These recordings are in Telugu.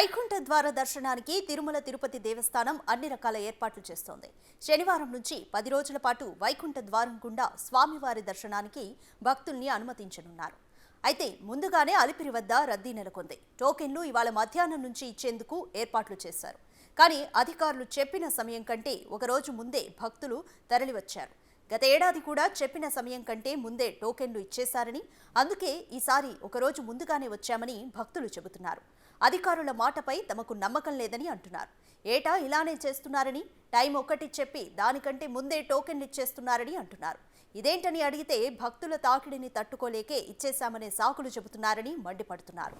వైకుంఠ ద్వార దర్శనానికి తిరుమల తిరుపతి దేవస్థానం అన్ని రకాల ఏర్పాట్లు చేస్తోంది. శనివారం నుంచి పది రోజుల పాటు వైకుంఠ ద్వారం గుండా స్వామివారి దర్శనానికి భక్తుల్ని అనుమతించనున్నారు. అయితే ముందుగానే అలిపిరి వద్ద రద్దీ నెలకొంది. టోకెన్లు ఇవాళ మధ్యాహ్నం నుంచి ఇచ్చేందుకు ఏర్పాట్లు చేశారు. కానీ అధికారులు చెప్పిన సమయం కంటే ఒకరోజు ముందే భక్తులు తరలివచ్చారు. గత ఏడాది కూడా చెప్పిన సమయం కంటే ముందే టోకెన్లు ఇచ్చేశారని అందుకే ఈసారి ఒకరోజు ముందుగానే వచ్చామని భక్తులు చెబుతున్నారు. అధికారుల మాటపై తమకు నమ్మకం లేదని అంటున్నారు. ఏటా ఇలానే చేస్తున్నారని టైం ఒక్కటి చెప్పి దానికంటే ముందే టోకెన్లు ఇచ్చేస్తున్నారని అంటున్నారు. ఇదేంటని అడిగితే భక్తుల తాకిడిని తట్టుకోలేకే ఇచ్చేశామనే సాకులు చెబుతున్నారని మండిపడుతున్నారు.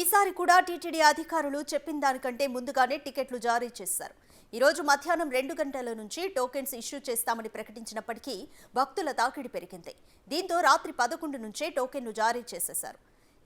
ఈసారి కూడా టీటీడీ అధికారులు చెప్పిన దానికంటే ముందుగానే టికెట్లు జారీ చేశారు. ఈరోజు మధ్యాహ్నం రెండు గంటల నుంచి టోకెన్స్ ఇష్యూ చేస్తామని ప్రకటించినప్పటికీ భక్తుల తాకిడి పెరిగింది. దీంతో రాత్రి పదకొండు నుంచే టోకెన్లు జారీ చేసేశారు.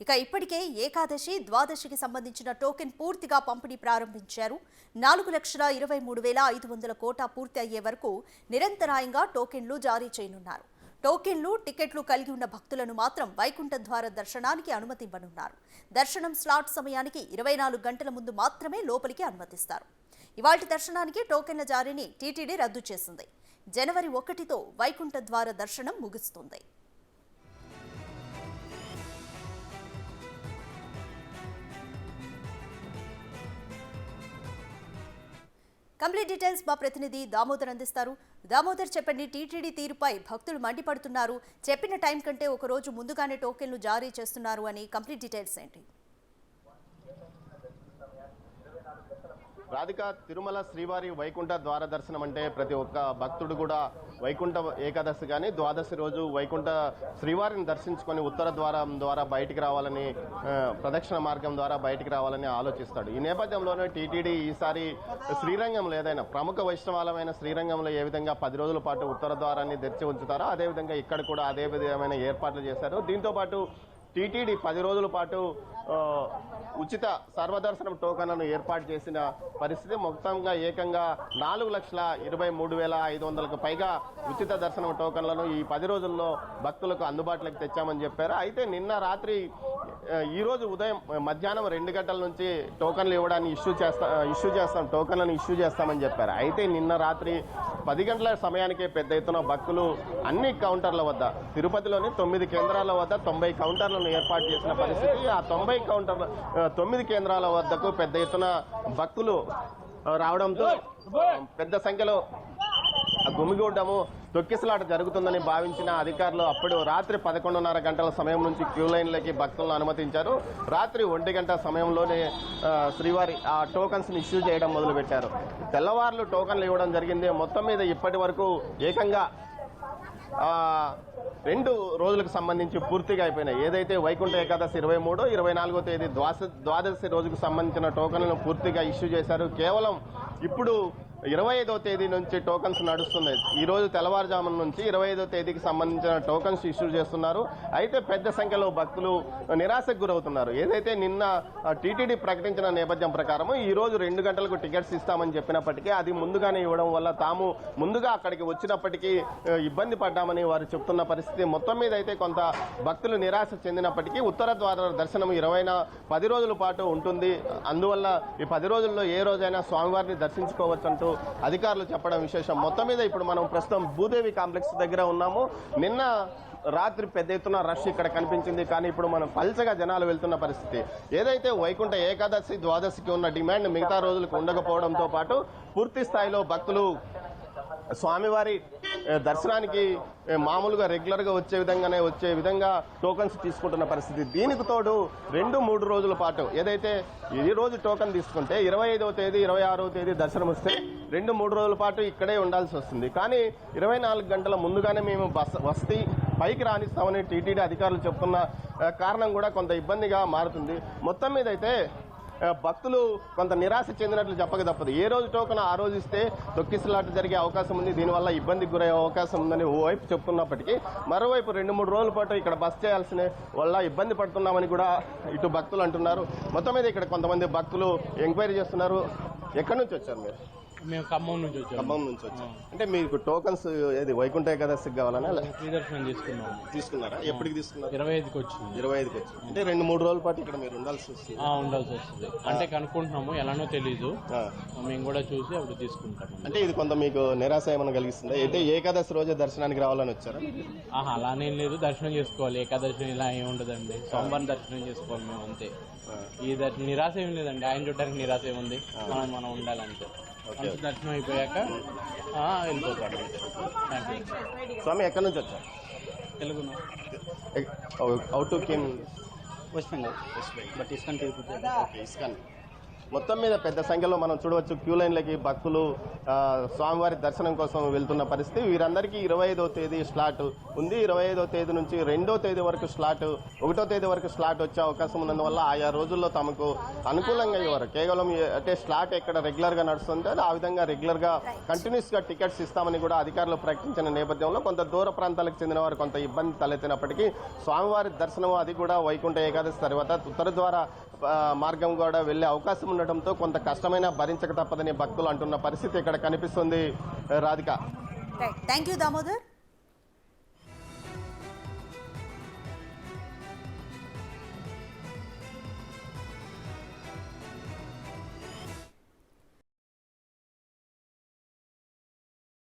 ఇక ఇప్పటికే ఏకాదశి ద్వాదశికి సంబంధించిన టోకెన్ పూర్తిగా పంపిణీ ప్రారంభించారు. నాలుగు లక్షల ఇరవై మూడు వేల ఐదు వందల కోటా పూర్తి అయ్యే వరకు నిరంతరాయంగా టోకెన్లు జారీ చేయనున్నారు. టోకెన్లు టికెట్లు కలిగి ఉన్న భక్తులను మాత్రం వైకుంఠ ద్వార దర్శనానికి అనుమతివ్వనున్నారు. దర్శనం స్లాట్ సమయానికి ఇరవై నాలుగు గంటల ముందు మాత్రమే లోపలికి అనుమతిస్తారు. ఇవాటి దర్శనానికి టోకెన్ల జారీని టీటీడీ రద్దు చేసింది. జనవరి ఒకటితో వైకుంఠ ద్వార దర్శనం ముగుస్తుంది. కంప్లీట్ డీటెయిల్స్ మా ప్రతినిధి దామోదర్ అందిస్తారు. దామోదర్ చెప్పండి టీటీడీ తీరుపై భక్తులు మండిపడుతున్నారు. చెప్పిన టైం కంటే ఒక రోజు ముందుగానే టోకెన్లు జారీ చేస్తున్నారు అని కంప్లీట్ డీటెయిల్స్ ఏంటి? రాధిక తిరుమల శ్రీవారి వైకుంఠ ద్వార దర్శనం అంటే ప్రతి ఒక్క భక్తుడు కూడా వైకుంఠ ఏకాదశి కానీ ద్వాదశి రోజు వైకుంఠ శ్రీవారిని దర్శించుకొని ఉత్తర ద్వారం ద్వారా బయటికి రావాలని ప్రదక్షిణ మార్గం ద్వారా బయటికి రావాలని ఆలోచిస్తాడు. ఈ నేపథ్యంలోనే టీటీడీ ఈసారి శ్రీరంగంలో ఏదైనా ప్రముఖ వైష్ణవాలమైన శ్రీరంగంలో ఏ విధంగా పది రోజుల పాటు ఉత్తర ద్వారాన్ని తెరిచి ఉంచుతారో అదేవిధంగా ఇక్కడ కూడా అదే విధమైన ఏర్పాట్లు చేశారు. దీంతోపాటు టీటీడీ పది రోజుల పాటు ఉచిత సర్వదర్శనం టోకన్లను ఏర్పాటు చేసిన పరిస్థితి మొత్తంగా ఏకంగా నాలుగు లక్షల ఇరవై మూడు వేల ఐదు వందలకు పైగా ఉచిత దర్శనం టోకన్లను ఈ పది రోజుల్లో భక్తులకు అందుబాటులోకి తెచ్చామని చెప్పారు. అయితే నిన్న రాత్రి ఈరోజు ఉదయం మధ్యాహ్నం రెండు గంటల నుంచి టోకన్లు ఇవ్వడానికి ఇష్యూ చేస్తా ఇష్యూ చేస్తాం టోకన్లను ఇష్యూ చేస్తామని చెప్పారు. అయితే నిన్న రాత్రి పది గంటల సమయానికే పెద్ద ఎత్తున భక్తులు అన్ని కౌంటర్ల వద్ద తిరుపతిలోని తొమ్మిది కేంద్రాల వద్ద తొంభై కౌంటర్లను ఏర్పాటు చేసిన పరిస్థితి ఆ తొంభై కౌంటర్ల తొమ్మిది కేంద్రాల వద్దకు పెద్ద ఎత్తున భక్తులు రావడంతో పెద్ద సంఖ్యలో గుమిగూడము తొక్కిసలాట జరుగుతుందని భావించిన అధికారులు అప్పుడు రాత్రి పదకొండున్నర గంటల సమయం నుంచి క్యూ లైన్లకి భక్తులను అనుమతించారు. రాత్రి ఒంటి గంట సమయంలోనే శ్రీవారి ఆ టోకన్స్ని ఇష్యూ చేయడం మొదలుపెట్టారు. తెల్లవారులు టోకన్లు ఇవ్వడం జరిగింది. మొత్తం మీద ఇప్పటి వరకు ఏకంగా రెండు రోజులకు సంబంధించి పూర్తిగా అయిపోయినాయి. ఏదైతే వైకుంఠ ఏకాదశి ఇరవై మూడు ఇరవై నాలుగో తేదీ ద్వాస ద్వాదశి రోజుకు సంబంధించిన టోకన్లను పూర్తిగా ఇష్యూ చేశారు. కేవలం ఇప్పుడు ఇరవై ఐదో తేదీ నుంచి టోకన్స్ నడుస్తున్నాయి. ఈరోజు తెల్లవారుజామున నుంచి ఇరవై ఐదో తేదీకి సంబంధించిన టోకన్స్ ఇష్యూ చేస్తున్నారు. అయితే పెద్ద సంఖ్యలో భక్తులు నిరాశకు గురవుతున్నారు. ఏదైతే నిన్న టీటీడీ ప్రకటించిన నేపథ్యం ప్రకారం ఈరోజు రెండు గంటలకు టికెట్స్ ఇస్తామని చెప్పినప్పటికీ అది ముందుగానే ఇవ్వడం వల్ల తాము ముందుగా అక్కడికి వచ్చినప్పటికీ ఇబ్బంది పడ్డామని వారు చెప్తున్న పరిస్థితి మొత్తం మీద అయితే కొంత భక్తులు నిరాశ చెందినప్పటికీ ఉత్తర ద్వార దర్శనం ఇరవైన పది రోజుల పాటు ఉంటుంది. అందువల్ల ఈ పది రోజుల్లో ఏ రోజైనా స్వామివారిని దర్శించుకోవచ్చు అంటూ అధికారులు చెప్పడం విశేషం. మొత్తం మీద ఇప్పుడు మనం ప్రస్తుతం భూదేవి కాంప్లెక్స్ దగ్గర ఉన్నాము. నిన్న రాత్రి పెద్ద ఎత్తున రష్ ఇక్కడ కనిపించింది. కానీ ఇప్పుడు మనం పల్చగా జనాలు వెళ్తున్న పరిస్థితి. ఏదైతే వైకుంఠ ఏకాదశి ద్వాదశికి ఉన్న డిమాండ్ మిగతా రోజులకు ఉండకపోవడంతో పాటు పూర్తి స్థాయిలో భక్తులు స్వామివారి దర్శనానికి మామూలుగా రెగ్యులర్గా వచ్చే విధంగానే వచ్చే విధంగా టోకన్స్ తీసుకుంటున్న పరిస్థితి. దీనికి తోడు రెండు మూడు రోజుల పాటు ఏదైతే ఈ రోజు టోకన్ తీసుకుంటే ఇరవై ఐదవ తేదీ ఇరవై ఆరవ తేదీ దర్శనం వస్తే రెండు మూడు రోజుల పాటు ఇక్కడే ఉండాల్సి వస్తుంది. కానీ ఇరవై నాలుగు గంటల ముందుగానే మేము బస్ వస్తీ పైకి రాణిస్తామని టీటీడీ అధికారులు చెప్తున్న కారణం కూడా కొంత ఇబ్బందిగా మారుతుంది. మొత్తం మీద అయితే భక్తులు కొంత నిరాశ చెందినట్లు చెప్పక తప్పదు. ఏ రోజు టోకన్ ఆ రోజు ఇస్తే తొక్కిసలాట జరిగే అవకాశం ఉంది. దీనివల్ల ఇబ్బందికి గురయ్యే అవకాశం ఉందని ఓవైపు చెప్తున్నప్పటికీ మరోవైపు రెండు మూడు రోజుల పాటు ఇక్కడ బస్ చేయాల్సిన వల్ల ఇబ్బంది పడుతున్నామని కూడా ఇటు భక్తులు అంటున్నారు. మొత్తం మీద ఇక్కడ కొంతమంది భక్తులు ఎంక్వైరీ చేస్తున్నారు. ఎక్కడి నుంచి వచ్చారు మీరు? మేము ఖమ్మం నుంచి వచ్చాము. ఖమ్మం నుంచి వచ్చారు అంటే మీకు టోకన్స్ ఏది వైకుంఠ ఏకాదశికి కావాలనా లే- ఫ్రీ దర్శనం తీసుకున్నాము. తీసుకున్నారా? ఎప్పటికి తీసుకున్నారు? ఇరవై ఐదుకి వచ్చింది. ఇరవై ఐదుకి వచ్చి అంటే రెండు మూడు రోజుల పాటు ఇక్కడ మీరు ఉండాల్సి వస్తుంది. ఉండాల్సి వస్తుంది. అంటే కనుక్కుంటున్నాము ఎలానో తెలీదు. మేము కూడా చూసి అప్పుడు తీసుకుంటాము అంటే ఇది కొంత మీకు నిరాశ ఏమైనా కలిగిస్తుంది? అయితే ఏకాదశి రోజే దర్శనానికి రావాలని వచ్చారా? ఆహా అలానేం లేదు. దర్శనం చేసుకోవాలి. ఏకాదర్శనం ఇలా ఏమి ఉండదండి. సోమవారం దర్శనం చేసుకోవాలి మేము అంతే. ఈ దర్శనం నిరాశ ఏం లేదండి. ఆయన చూడడానికి నిరాశ ఏముంది? మనం మనం ఉండాలంతే. మంచి దర్శనం అయిపోయాక వెళ్ళిపోతాడు. స్వామి ఎక్కడి నుంచి వచ్చారు? తెలుగును? Out to came West Bengal but ISKCON Tirupati ISKCON మొత్తం మీద పెద్ద సంఖ్యలో మనం చూడవచ్చు క్యూ లైన్లకి భక్తులు స్వామివారి దర్శనం కోసం వెళ్తున్న పరిస్థితి. వీరందరికీ ఇరవై ఐదో తేదీ స్లాట్ ఉంది. ఇరవై ఐదో తేదీ నుంచి రెండో తేదీ వరకు స్లాట్ ఒకటో తేదీ వరకు స్లాట్ వచ్చే అవకాశం ఉన్నందువల్ల ఆయా రోజుల్లో తమకు అనుకూలంగా ఇవ్వరు కేవలం అంటే స్లాట్ ఎక్కడ రెగ్యులర్గా నడుస్తుంటే ఆ విధంగా రెగ్యులర్గా కంటిన్యూస్గా టికెట్స్ ఇస్తామని కూడా అధికారులు ప్రకటించిన నేపథ్యంలో కొంత దూర ప్రాంతాలకు చెందిన వారు కొంత ఇబ్బంది తలెత్తినప్పటికీ స్వామివారి దర్శనం అది కూడా వైకుంఠ ఏకాదశి తర్వాత ఉత్తర ద్వారా మార్గం కూడా వెళ్ళే అవకాశం ఉండటంతో కొంత కష్టమైన భరించక తప్పదని భక్తులు అంటున్న పరిస్థితి ఇక్కడ కనిపిస్తుంది. రాధిక. Thank you Damodar